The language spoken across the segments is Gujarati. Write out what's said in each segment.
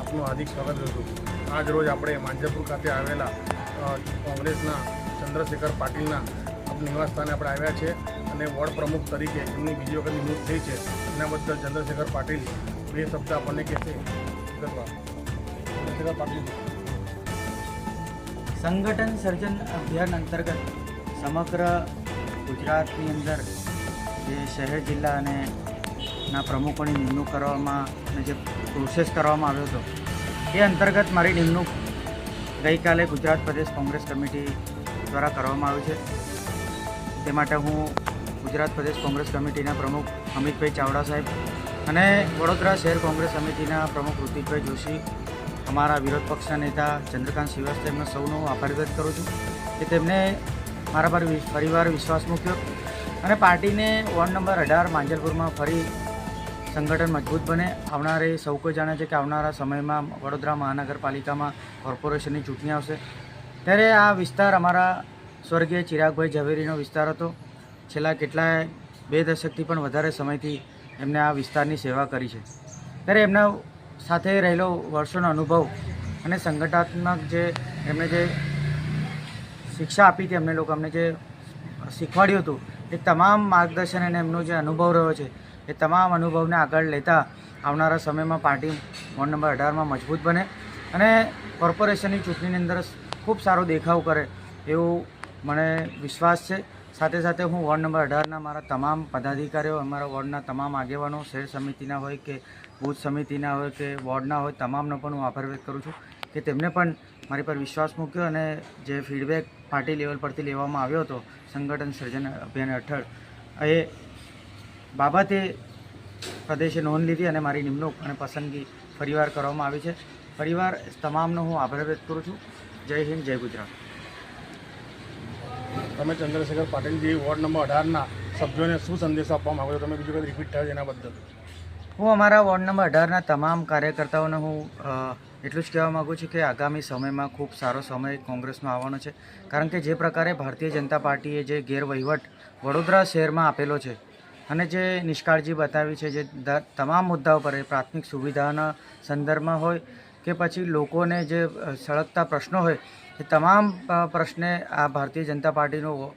આપનું હાર્દિક સ્વાગત છું. આજ રોજ આપણે માંજરપુર ખાતે આવેલા કોંગ્રેસના ચંદ્રશેખર પાટીલના નિવાસસ્થાને આપણે આવ્યા છે અને વોર્ડ પ્રમુખ તરીકે એમની બીજી વખત નિમણૂક થઈ છે. એના બદલ ચંદ્રશેખર પાટીલ બે શબ્દ આપણને કહેશે. ચંદ્રશેખર પાટીલ. સંગઠન સર્જન અભિયાન અંતર્ગત સમગ્ર ગુજરાતની અંદર જે શહેર, જિલ્લા અને ના પ્રમુખોની નિમણૂક કરવામાં અને જે પ્રોસેસ કરવામાં આવ્યો હતો, એ અંતર્ગત મારી નિમણૂક ગઈકાલે ગુજરાત પ્રદેશ કોંગ્રેસ કમિટી દ્વારા કરવામાં આવી છે. તે માટે હું ગુજરાત પ્રદેશ કોંગ્રેસ કમિટીના પ્રમુખ અમિતભાઈ ચાવડા સાહેબ અને વડોદરા શહેર કોંગ્રેસ સમિતિના પ્રમુખ ઋતિકભાઈ જોશી, અમારા વિરોધ પક્ષના નેતા ચંદ્રકાંત શ્રીવાસ્તવનો સૌનો હું આભાર વ્યક્ત કરું છું કે તેમણે મારા પર ફરીવાર વિશ્વાસ મૂક્યો અને પાર્ટીને વોર્ડ નંબર અઢાર માંજલપુરમાં ફરી સંગઠન મજબૂત બને. આવનારે સૌ કોઈ જાણે છે કે આવનારા સમયમાં વડોદરા મહાનગરપાલિકામાં કોર્પોરેશનની ચૂંટણી આવશે. ત્યારે આ વિસ્તાર અમારા સ્વર્ગીય ચિરાગભાઈ ઝવેરીનો વિસ્તાર હતો. છેલ્લા કેટલાય બે દશકથી પણ વધારે સમયથી એમને આ વિસ્તારની સેવા કરી છે. ત્યારે એમના સાથે રહેલો વર્ષોનો અનુભવ અને સંગઠનાત્મક જે એમણે જે શિક્ષા આપી હતી એમને લોકો અમને જે શીખવાડ્યું હતું, એ તમામ માર્ગદર્શન અને એમનો જે અનુભવ રહ્યો છે એ તમામ અનુભવને આગળ લેતા આવનારા સમયમાં પાર્ટી વોર્ડ નંબર અઢારમાં મજબૂત બને અને કોર્પોરેશનની ચૂંટણીની અંદર ખૂબ સારો દેખાવ કરે એવું મને વિશ્વાસ છે. સાથે સાથે હું વોર્ડ નંબર અઢારના મારા તમામ પદાધિકારીઓ, અમારા વોર્ડના તમામ આગેવાનો શહેર સમિતિના હોય કે બૂથ સમિતિના હોય કે વોર્ડના હોય, તમામનો પણ હું આભાર વ્યક્ત કરું છું કે તેમને પણ મારી પર વિશ્વાસ મૂક્યો અને જે ફીડબેક પાર્ટી લેવલ પરથી લેવામાં આવ્યો હતો, સંગઠન સર્જન અભિયાન હેઠળ, એ બાબતે પ્રદેશે નોંધ લીધી અને મારી નિમણૂક અને પસંદગી ફરીવાર કરવામાં આવી છે. ફરીવાર તમામનો હું આભાર વ્યક્ત કરું છું. જય હિન્દ જય ગુજરાત. તમે ચંદ્રશેખર પાટીલજી વોર્ડ નંબર અઢારના સભ્યોને શું સંદેશો આપવા માગો છો? તમે બીજું કંઈ રિપીટ થયો એના બદલ? હું અમારા વોર્ડ નંબર અઢારના તમામ કાર્યકર્તાઓને હું એટલું જ કહેવા માગું છું કે આગામી સમયમાં ખૂબ સારો સમય કોંગ્રેસનો આવવાનો છે. કારણ કે જે પ્રકારે ભારતીય જનતા પાર્ટીએ જે ગેરવહીવટ વડોદરા શહેરમાં આપેલો છે અને જે નિષ્કાળજી બતાવી છે જે તમામ મુદ્દાઓ પર પ્રાથમિક સુવિધાના સંદર્ભમાં હોય કે પછી લોકોને જે સળગતા પ્રશ્નો હોય, એ તમામ પ્રશ્ને આ ભારતીય જનતા પાર્ટીનું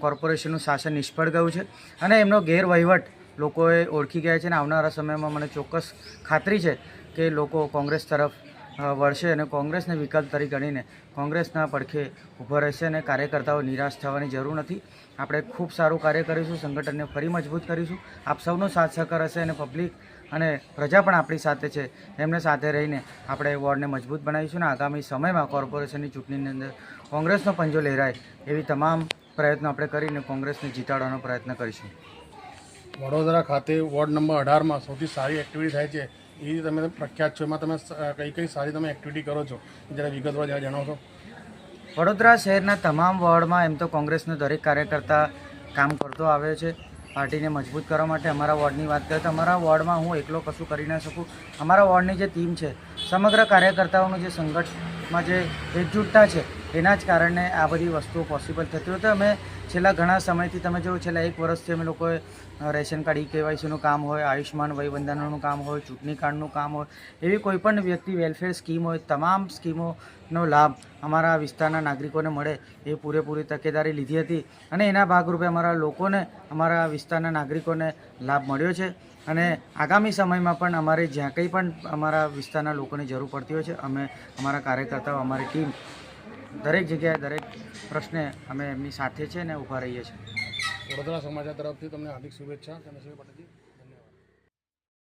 કોર્પોરેશનનું શાસન નિષ્ફળ ગયું છે અને એમનો ગેરવહીવટ લોકોએ ઓળખી ગયા છે અને આવનારા સમયમાં મને ચોક્કસ ખાતરી છે કે લોકો કોંગ્રેસ તરફ વળશે અને કોંગ્રેસને વિકલ્પ તરીકે ગણીને કોંગ્રેસના પડખે ઊભો રહેશે અને કાર્યકર્તાઓ નિરાશ થવાની જરૂર નથી. આપણે ખૂબ સારું કાર્ય કરીશું, સંગઠનને ફરી મજબૂત કરીશું. આપ સૌનો સાથ સહકાર હશે અને પબ્લિક અને પ્રજા પણ આપણી સાથે છે. એમને સાથે રહીને આપણે વોર્ડને મજબૂત બનાવીશું અને આગામી સમયમાં કોર્પોરેશનની ચૂંટણીની અંદર કોંગ્રેસનો પંજો લહેરાય એવી તમામ પ્રયત્નો આપણે કરીને કોંગ્રેસને જીતાડવાનો પ્રયત્ન કરીશું. વડોદરા ખાતે વોર્ડ નંબર અઢારમાં સૌથી સારી એક્ટિવિટી થાય છે. એ તમે પ્રખ્યાત છો. એમાં તમે કઈ કઈ સારી તમે એક્ટિવિટી કરો છો? જરા વિગતવાર જરા જણાવશો? વડોદરા શહેરના તમામ વોર્ડમાં એમ તો કોંગ્રેસનો દરેક કાર્યકર્તા કામ કરતો આવ્યો છે. પાર્ટીને મજબૂત કરવા માટે અમારા વોર્ડની વાત કરીએ તો અમારા વોર્ડમાં હું એકલો કશું કરી ના શકું. અમારા વોર્ડની જે ટીમ છે, સમગ્ર કાર્યકર્તાઓનું જે સંગઠનમાં જે એકજૂટતા છે, એના જ કારણે આ બધી વસ્તુઓ પોસિબલ થતી હોય. તો અમે છેલ્લા ઘણા સમયથી, તમે જો છેલ્લા એક વર્ષથી અમે લોકોએ રેશન કાર્ડ, ઈ કેવાયસીનું કામ હોય, આયુષ્યમાન વયવંદનાનું કામ હોય, ચૂંટણી કાર્ડનું કામ હોય, એવી કોઈપણ વ્યક્તિ વેલફેર સ્કીમ હોય, તમામ સ્કીમોનો લાભ અમારા વિસ્તારના નાગરિકોને મળે એ પૂરેપૂરી તકેદારી લીધી હતી. અને એના ભાગરૂપે અમારા લોકોને, અમારા વિસ્તારના નાગરિકોને લાભ મળ્યો છે. અને આગામી સમયમાં પણ અમારે જ્યાં કંઈ પણ અમારા વિસ્તારના લોકોની જરૂર પડતી હોય છે, અમે અમારા કાર્યકર્તાઓ, અમારી ટીમ, દરેક જગ્યાએ દરેક પ્રશ્ને અમે એમની સાથે છે ને ઊભા રહીએ છીએ. વડોદરા સમાચાર તરફથી તમને હાર્દિક શુભેચ્છા. ચંદ્રશેખર પાટીલજી